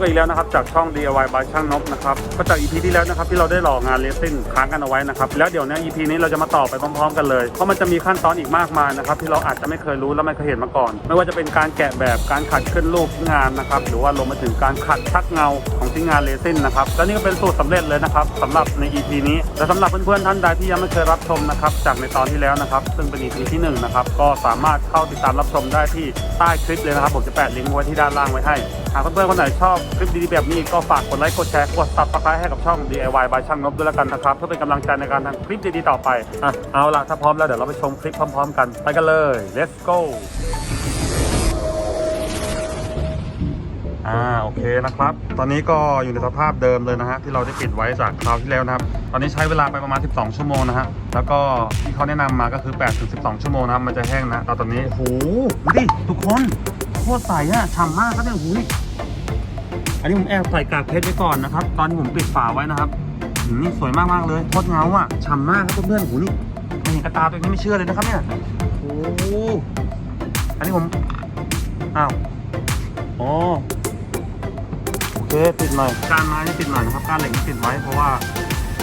กันอีกแล้วนะครับจากช่อง DIY บายช่างนบนะครับก็จาก EP ที่แล้วนะครับที่เราได้หล่องานเลสซิ่งค้างกันเอาไว้นะครับแล้วเดี๋ยวเนี้ย EP นี้เราจะมาต่อไปพร้อมๆ กันเลยเพราะมันจะมีขั้นตอนอีกมากมายนะครับที่เราอาจจะไม่เคยรู้และไม่เคยเห็นมาก่อน ไม่ว่าจะเป็นการแกะแบบการขัดขึ้นรูปที่งานนะครับหรือว่าลงมาถึงการขัดชักเงาของที่งานเลซินนะครับและนี่ก็เป็นสูตรสำเร็จเลยนะครับสำหรับใน EP นี้และสำหรับเพื่อนๆท่านใดที่ยังไม่เคยรับชมนะครับจากในตอนที่แล้วนะครับซึ่งเป็น EP ที่หนึ่งนะครับก็สามารถเข้าติดตามรับชมได้ที่ใต้คลิปเลยนะครับผมจะแปะลิงก์ไว้ที่ด้านล่างไว้ให้หากเพื่อนๆคนไหนชอบคลิปดีๆแบบนี้ก็ฝากกดไลค์ กดแชร์ กด subscribe ให้กับช่อง DIY บายช่างนบด้วยแล้วกันนะครับ เพื่อเป็นกำลังใจในการทำคลิปดีๆต่อไปอะเอาล่ะ ถ้าพร้อมแล้วเดี๋ยวเราไปชมคลิปพร้อม ๆ กัน ไปกันเลย let's go อ่าโอเคนะครับ ตอนนี้ก็อยู่ในสภาพเดิมเลยนะฮะที่เราได้ปิดไว้จากคราวที่แล้วนะครับ ตอนนี้ใช้เวลาไปประมาณ 12 ชั่วโมงนะฮะแล้วก็ที่เขาแนะนำมาก็คือ8ถึง12 ชั่วโมงนะครับมันจะแห้งนะแต่ตอนนี้โหดูดิทุกคนโคตรใสอะฉ่ำมากครับเนี่ยหู อันนี้ผมแอบใส่กากเพชรไว้ก่อนนะครับ ตอนที่ผมปิดฝาไว้นะครับนี่สวยมากมากเลยโคตรเงาอะฉ่ำมากครับเพื่อนๆหูนี่ไม่เห็นกระตาตัวเองนี่ไม่เชื่อเลยนะครับเนี่ยโอ้อันนี้ผมอ้าวอ๋อโอเคติดหน่อยการไม้นี่ติดหน่อยนะครับการเหล็กนี่ติดไว้เพราะว่า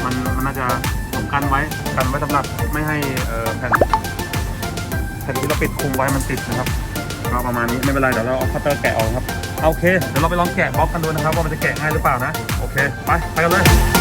มันมันน่าจะผมกันไว้กันไว้สำหรับไม่ให้แผ่นแผ่นที่เราปิดคุมไว้มันติดนะครับก็ประมาณนี้ไม่เป็นไรเดี๋ยวเราเอาคัตเตอร์แกะออกครับ โอเค เดี๋ยวเราไปลองแกะบล็อกกันดูนะครับว่ามันจะแกะง่ายหรือเปล่านะ โอเค ไป ไปกันเลย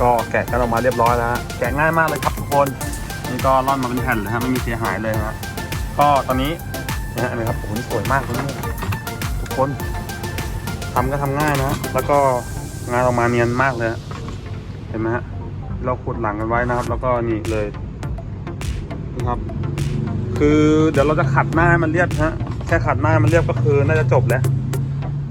ก็แกะกันออกมาเรียบร้อยแล้วฮะแกะง่ายมากเลยครับทุกคนนี่ก็ร่อนมาเป็นแผ่นเลยฮะไม่มีเสียหายเลยฮะก็ตอนนี้นะฮะนะครับโอ้โหสวยมากเลยทุกคนทำก็ทำง่ายนะแล้วก็งานออกมาเนียนมากเลยเห็นไหมฮะเราขุดหลังกันไว้นะครับ แล้วก็นี่เลยนะครับ คือเดี๋ยวเราจะขัดหน้าให้มันเรียบฮะแค่ขัดหน้ามันเรียบก็คือน่าจะจบแล้ว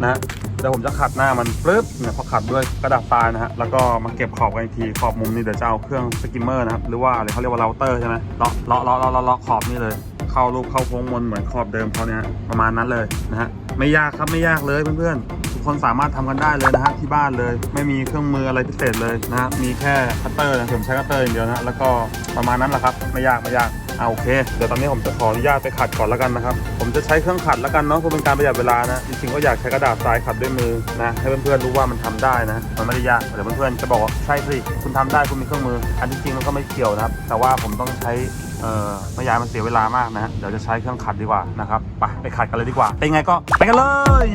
นะ เดี๋ยวผมจะขัดหน้ามันปึ๊บเนี่ยพอขัดด้วยกระดาษทรายนะฮะแล้วก็มาเก็บขอบกันอีกทีขอบมุมนี่เดี๋ยวจะเอาเครื่องสกิมเมอร์นะครับหรือว่าอะไรเขาเรียกว่าเราเตอร์ใช่ไหมเลาะเลาะเลาะเลาะเลาะขอบนี่เลย เข้ารูปเข้าโค้งมนเหมือนขอบเดิมเขาเนี่ยประมาณนั้นเลยนะฮะไม่ยากครับไม่ยากเลยเพื่อนๆ คนสามารถทำกันได้เลยนะฮะที่บ้านเลย ไม่มีเครื่องมืออะไรพิเศษเลยนะฮะมีแค่คัตเตอร์นะผมใช้คัตเตอร์อย่างเดียวนะแล้วก็ประมาณนั้นแหละครับไม่ยากไม่ยากเอาโอเค เดี๋ยวตอนนี้ผมจะขออนุญาตไปขัดก่อนแล้วกันนะครับ ผมจะใช้เครื่องขัดแล้วกันเนาะเพื่อเป็นการประหยัดเวลานะ จริงๆก็อยากใช้กระดาษทรายขัดด้วยมือนะ ให้เพื่อนๆรู้ว่ามันทำได้นะ มันไม่ได้ยาก เดี๋ยวเพื่อนๆจะบอกว่าใช่สิ คุณทำได้คุณมีเครื่องมือ อันที่จริงมันก็ไม่เกี่ยวนะครับ แต่ว่าผมต้องใช้เอ่อไม่ยากมันเสียเวลามากนะฮะเดี๋ยวจะใช้เครื่องขัดดีกว่านะครับ ไปไปขัดกันเลยดีกว่า เป็นไงก็ไปกันเลย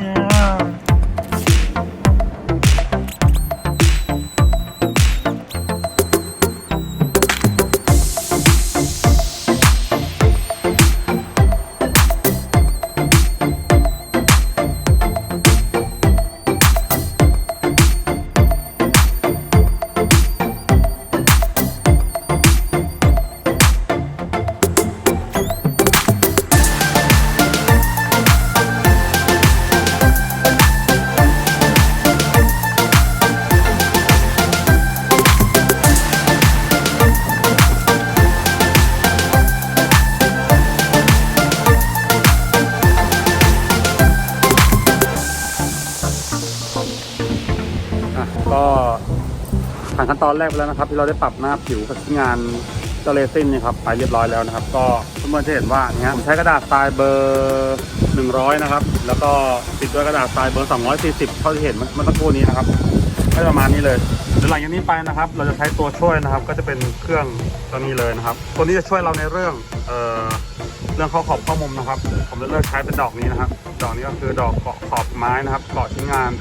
อะก็ผ่านขั้นตอนแรกไปแล้วนะครับ ที่เราได้ปรับหน้าผิวกับที่งานเจาเลซินนี่ครับไปเรียบร้อยแล้วนะครับ ก็เพื่อนๆจะเห็นว่าเนี่ยผมใช้กระดาษทรายเบอร์100นะครับแล้วก็ติดด้วยกระดาษทรายเบอร์240เท่าที่เห็นมื่อสักครู่นี้นะครับก็ประมาณนี้เลยเดี๋ยวหลังจากนี้ไปนะครับ เราจะใช้ตัวช่วยนะครับ ก็จะเป็นเครื่องตัวนี้เลยนะครับ ตัวนี้จะช่วยเราในเรื่องเอ่อ เรื่องข้อขอบข้อมุมนะครับ ผมจะเลือกใช้เป็นดอกนี้นะครับ ดอกนี้ก็คือดอกเกาะขอบไม้นะครับเกาะชิ้นงาน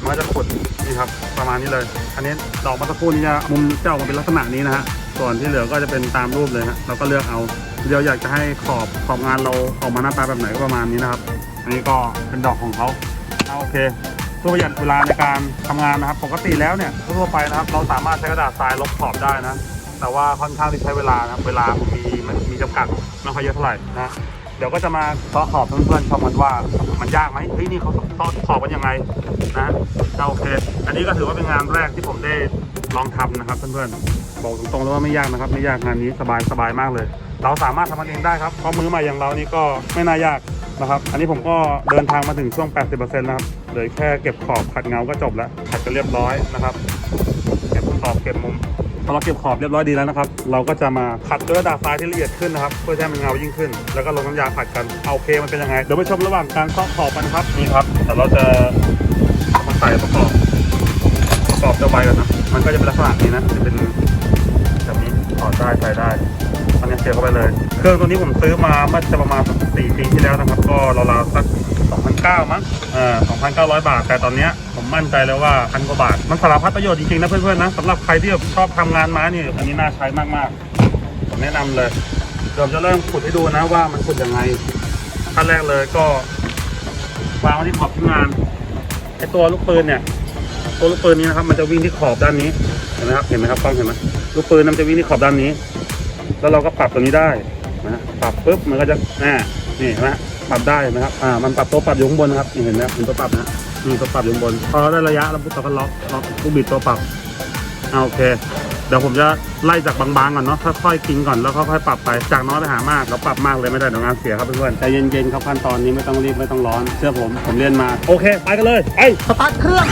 มันก็จะขุดนี่ครับประมาณนี้เลย อันนี้ดอกมื่อสักครู่นี้จะมุมจะออกมาเป็นลักษณะนี้นะฮะส่วนที่เหลือก็จะเป็นตามรูปเลยฮะเราก็เลือกเอาเดี๋ยวอยากจะให้ขอบขอบงานเราออกมาหน้าตาแบบไหนก็ประมาณนี้นะครับ อันนี้ก็เป็นดอกของเขาเอาโอเคเพื่อประหยัดเวลาในการทำงานนะครับ ปกติแล้วเนี่ยทั่วไปนะครับ เราสามารถใช้กระดาษทรายลบขอบได้นะ แต่ว่าค่อนข้างที่ใช้เวลานะครับเวลาผมมีม่มีจำกัด ไม่ค่อยเยอะเท่าไหร่นะเดี๋ยวก็จะมาเคาะขอบเพื่อนๆชมกันว่ามันยากไหมเฮ้ยนี่เขาเคาะขอบกันยังไงนะก็โอเค อันนี้ก็ถือว่าเป็นงานแรกที่ผมได้ลองทำนะครับเพื่อนๆบอกตรงๆเลยว่าไม่ยากนะครับ ไม่ยากงานนี้สบายสบายมากเลย เราสามารถทำมันเองได้ครับเพราะมือใหม่อย่างเรานี่ก็ไม่น่ายากนะครับ อันนี้ผมก็เดินทางมาถึงช่วง 80%แล้วครับเหลือแค่เก็บขอบขัดเงาก็จบแล้วขัดก็เรียบร้อยนะครับ เก็บขอบเก็บมุม พอเราเก็บขอบเรียบร้อยดีแล้วนะครับ เราก็จะมาขัดด้วยระดาษทราที่ละเอียดขึ้นนะครับ เพื่อให้มันเงายิ่งขึ้น แล้วก็ลงน้ำยาขัดกันเอาโอเคมันเป็นยังไง เดี๋ยวไปชมระหว่างการซ่อมขอบกันครับ นี่ครับ แต่เราจะมาใส่ประกอบ ประกอบเจ้าใบกันนะ มันก็จะเป็นลักษณะนี้นะ จะเป็นแบบนี้ถอดได้ใส่ได้ นนี้เสียบเข้าไปเลย เครื่องตัวนี้ผมซื้อมาเมื่อจะประมาณสักสี่ปีที่แล้วนะครับ ก็ราวๆสัก2,900มั้งเอ่อ2,900 บาท แต่ตอนเนี้ยผมมั่นใจเลยว่าพันกว่าบาท มันสารพัดประโยชน์จริงๆนะเพื่อนๆนะสำหรับใครที่แบบชอบทำงานไม้นี่อันนี้น่าใช้มากๆ ผมแนะนำเลย เดี๋ยวจะเริ่มขุดให้ดูนะว่ามันขุดยังไงขั้นแรกเลยก็วางไว้ที่ขอบที่งานไอตัวลูกปืนเนี่ยตัวลูกปืนนี้นะครับมันจะวิ่งที่ขอบด้านนี้เห็นไหมครับเห็นไหมครับกล้องเห็นไหมลูกปืนมันจะวิ่งที่ขอบด้านนี้ แล้วเราก็ปรับตัวนี้ได้นะปรับปุ๊บมันก็จะน่นี่เห็นไหมปรับได้นไหมครับอ่ามันปรับตัวปรับอยู่ข้างบนนะครับนี่เห็นไหมเป็นตัวปรับนะนี่ตัวปรับอยู่ข้างบน พอเราได้ระยะแล้วปุ๊บเราก็ล็อกล็อกลูกบิดตัวปรับอ่าโอเค เดี๋ยวผมจะไล่จากบางๆก่อนเนาะค่อยๆกินก่อนแล้วค่อยๆปรับไปจากน้อยไปหามากเราปรับมากเลยไม่ได้เดี๋ยวงานเสียครับเพื่อนๆใจเย็นๆครับขั้นตอนนี้ไม่ต้องรีบไม่ต้องร้อนเชื่อผมผมเรียนมาโอเค ไปกันเลยไปสตาร์ทเครื่อง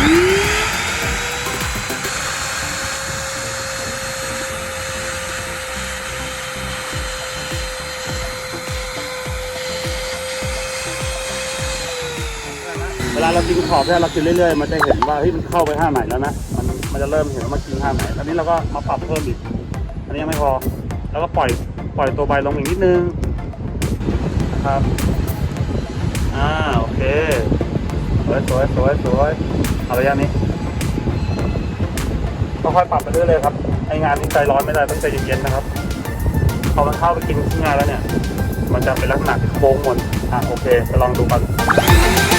เวลาเรากินขอบเนี่ยเรากินเรื่อยๆ มันจะเห็นว่าเฮ้ยมันเข้าไปท่าไหนแล้วนะ มันมันจะเริ่มเห็นว่ามันกินท่าไหนตอนนี้เราก็มาปรับเพิ่มอีก อันนี้ยังไม่พอ แล้วก็ปล่อยปล่อยตัวใบลงอีกนิดนึงนะครับ อ่าโอเค สวยสวยสวยสวยเอาระยะนี้ค่อยๆปรับไปเรื่อยเลยครับ ไองานนี้ใจร้อนไม่ได้ต้องใจเย็นๆนะครับ พอมันเข้าไปกินที่งานแล้วเนี่ย มันจะเป็นลักษณะโค้งมดอะโอเคไปลองดูกันมัน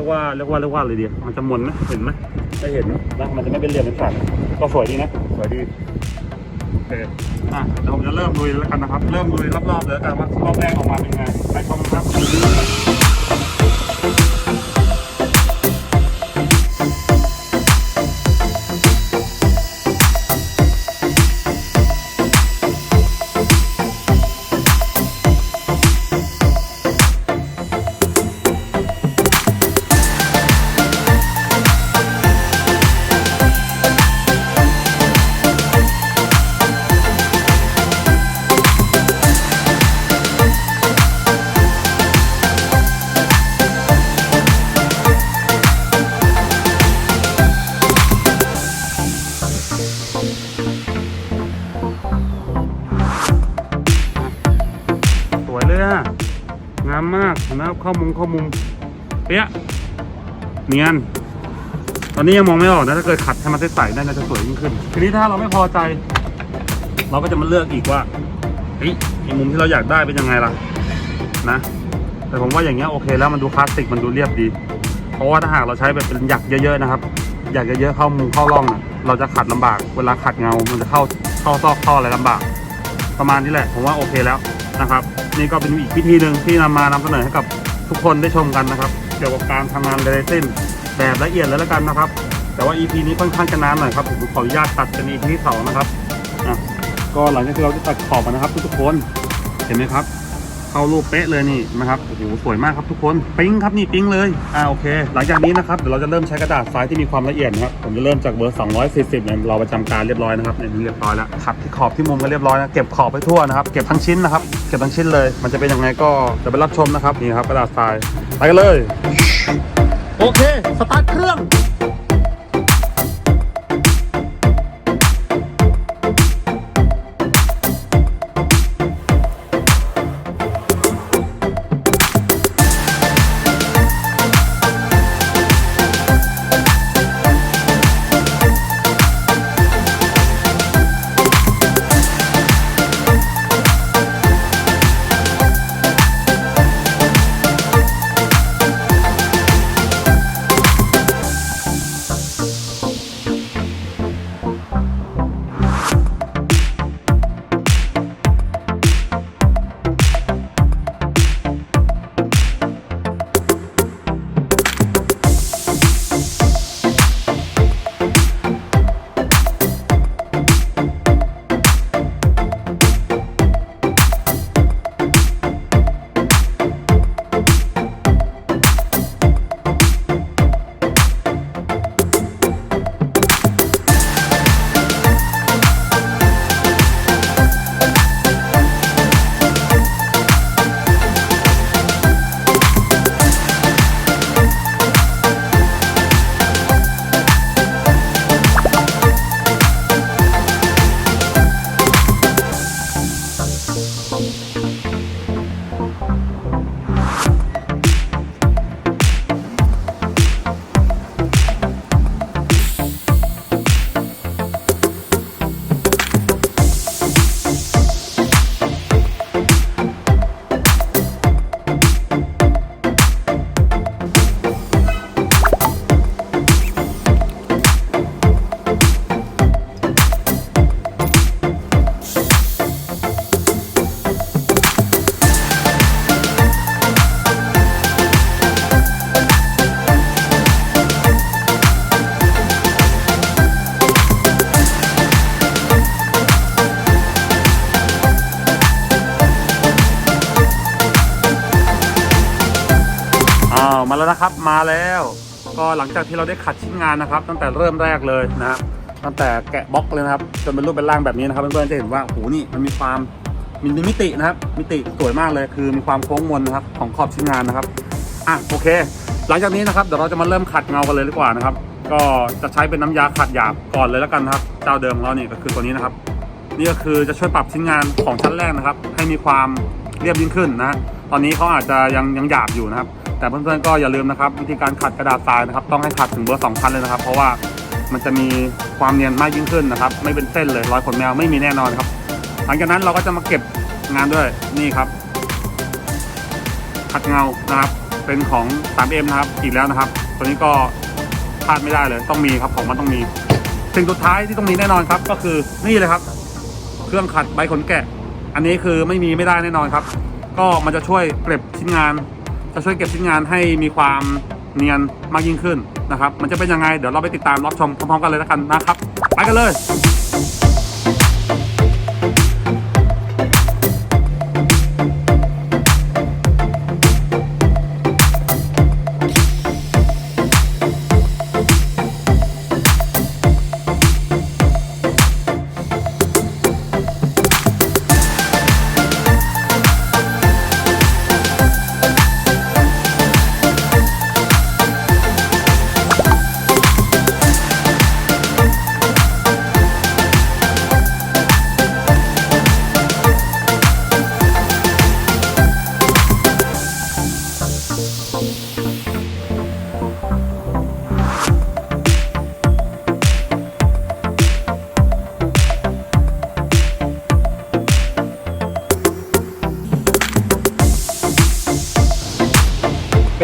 ยกว่าเรียกว่าเรียกว่าเรียกว่าเลยเดีมันจะมนไหมเห็นไหมได้เห็นนะมันจะไม่เป็นเหลี่ยมเป็นสันก็สวยดีนะสวยดีโอเคอะเดี๋ยวผมจะเริ่มลุยแล้วกันนะครับ เริ่มลุยรอบๆเลยแล้วกันว่ารอบแรกออกมาเป็นไงไปชมครับ นไหมครับ เข้ามุมเข้ามุมเปี้ยะเนียน ตอนนี้ยังมองไม่ออกนะ ถ้าเกิดขัดให้มันใสๆน่าจะสวยยิ่งขึ้น ทีนี้ถ้าเราไม่พอใจ เราก็จะมาเลือกอีกว่าเฮ้ยไอ้มุมที่เราอยากได้เป็นยังไงล่ะ นะ แต่ผมว่าอย่างเงี้ยโอเคแล้วมันดูคลาสสิกมันดูเรียบดี เพราะว่าถ้าหากเราใช้แบบเป็นหยักเยอะๆนะครับหยักเยอะๆเข้ามุมเข้าร่องนะเราจะขัดลำบาก เวลาขัดเงา มันจะเข้าเข้าซอกเข้าอะไรลำบาก ประมาณนี้แหละ ผมว่าโอเคแล้ว นะครับ นี่ก็เป็นอีกวิธีหนึ่งที่นำมานำเสนอให้กับทุกคนได้ชมกันนะครับ เกี่ยวกับการทำงานเรซินแบบละเอียดเลยแล้วกันนะครับ แต่ว่า EP นี้ค่อนข้างจะนานหน่อยครับผมขออนุญาตตัดเป็น EP ที่สองนะครับอะก็หลังจากที่เราจะตัดขอบนะครับทุกๆคนเห็นไหมครับ เข้ารูปเป๊ะเลยนี่นะครับโอ้โหสวยมากครับทุกคนปิ๊งครับนี่ปิ๊งเลยอ่าโอเค หลังจากนี้นะครับเดี๋ยวเราจะเริ่มใช้กระดาษทรายที่มีความละเอียดนะครับผมจะเริ่มจากเบอร์ 240เนี่ยเราประจำการเรียบร้อยนะครับเนี่ยเรียบร้อยแล้วขัดที่ขอบที่มุมก็เรียบร้อยนะเก็บขอบไปทั่วนะครับเก็บทั้งชิ้นนะครับเก็บทั้งชิ้นเลย มันจะเป็นยังไงก็เดี๋ยวไปรับชมนะครับนี่ครับกระดาษทรายไปกันเลย โอเค สตาร์ทเครื่อง นะครับมาแล้ว ก็หลังจากที่เราได้ขัดชิ้นงานนะครับ ตั้งแต่เริ่มแรกเลยนะครับตั้งแต่แกะบล็อกเลยนะครับจนเป็นรูปเป็นร่างแบบนี้นะครับเพื่อนๆจะเห็นว่าโหนี่มันมีความมีมิตินะครับ มิติสวยมากเลยคือมีความโค้งมนนะครับของขอบชิ้นงานนะครับอะโอเค หลังจากนี้นะครับเดี๋ยวเราจะมาเริ่มขัดเงากันเลยดีกว่านะครับ ก็จะใช้เป็นน้ำยาขัดหยาบก่อนเลยแล้วกันครับ เจ้าเดิมของเราเนี่ยก็คือตัวนี้นะครับ นี่ก็คือจะช่วยปรับชิ้นงานของชั้นแรกนะครับ ให้มีความเรียบยิ่งขึ้นนะ ตอนนี้เขาอาจจะยังยังหยาบอยู่นะครับ แต่เพื่อนๆก็อย่าลืมนะครับ วิธีการขัดกระดาษทรายนะครับ ต้องให้ขัดถึงเบอร์2,000เลยนะครับ เพราะว่ามันจะมีความเนียนมากยิ่งขึ้นนะครับ ไม่เป็นเส้นเลยรอยขนแมวไม่มีแน่นอนครับ หลังจากนั้นเราก็จะมาเก็บงานด้วยนี่ครับ ขัดเงานะครับ เป็นของ 3M นะครับอีกแล้วนะครับ ตัวนี้ก็พลาดไม่ได้เลยต้องมีครับของมันต้องมีสิ่งสุดท้ายที่ต้องมีแน่นอนครับ ก็คือนี่เลยครับ เครื่องขัดใบขนแกะ อันนี้คือไม่มีไม่ได้แน่นอนครับ ก็มันจะช่วยเก็บชิ้นงาน จะช่วยเก็บชิ้นงานให้มีความเนียนมากยิ่งขึ้นนะครับ มันจะเป็นยังไง เดี๋ยวเราไปติดตามรับชมพร้อมๆกันเลยแล้วกันนะครับ ไปกันเลย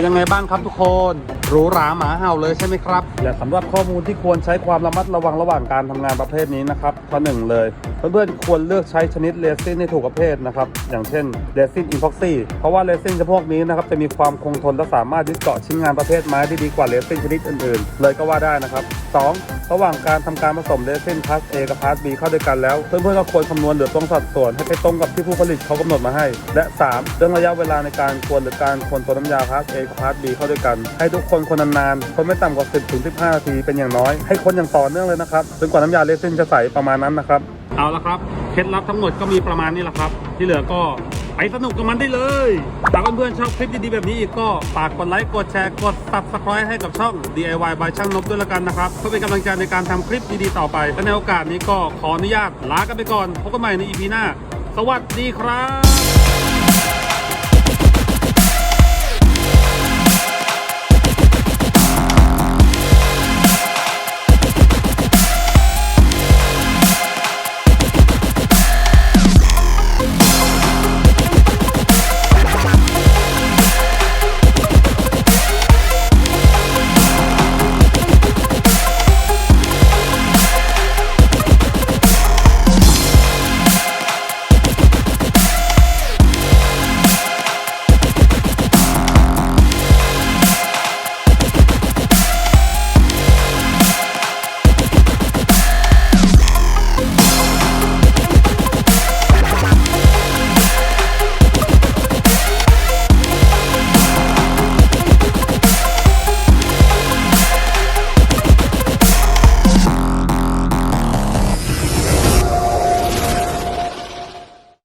ยังไงบ้างครับทุกคนหรูหราหมาเห่าเลยใช่ไหมครับและสำหรับข้อมูลที่ควรใช้ความระมัดระวังระหว่างการทำงานประเภทนี้นะครับข้อหนึ่งเลย เพื่อนๆควรเลือกใช้ชนิดเรซินให้ถูกประเภทนะครับ อย่างเช่นเรซินอินฟ็อกซี่เพราะว่าเรซินจำพวกนี้นะครับจะมีความคงทนและสามารถยึดเกาะชิ้นงานประเภทไม้ได้ดีกว่าเรซินชนิดอื่นๆ เลยก็ว่าได้นะครับ 2. ระหว่างการทำการผสมเรซินพาร์ท A กับพาร์ท B เข้าด้วยกันแล้วเพื่อนๆก็ควรคำนวณหรือตรงสัดส่วนให้ไปตรงกับที่ผู้ผลิตเขากำหนดมาให้ และ 3. เรื่องระยะเวลาในการควรหรือการคนตัวน้ำยาพาร์ท A กับพาร์ท B เข้าด้วยกัน ให้ทุกคนคนนานๆคนไม่ต่ำกว่า 10ถึง15 นาทีเป็นอย่างน้อย ให้คนอย่างต่อเนื่องเลยนะครับจนกว่าน้ำยาเรซินจะใสประมาณนั้นนะครับ เอาละครับ เคล็ดลับทั้งหมดก็มีประมาณนี้แหละครับ ที่เหลือก็ไปสนุกกับมันได้เลยถ้าเพื่อนๆชอบคลิปดีๆแบบนี้อีกก็ฝากกดไลค์ กดแชร์ กด subscribe ให้กับช่อง DIY by ช่างนบด้วยละกันนะครับ เพื่อเป็นกำลังใจในการทำคลิปดีๆต่อไปและในโอกาสนี้ก็ขออนุญาตลากันไปก่อน พบกันใหม่ใน EP หน้า สวัสดีครับ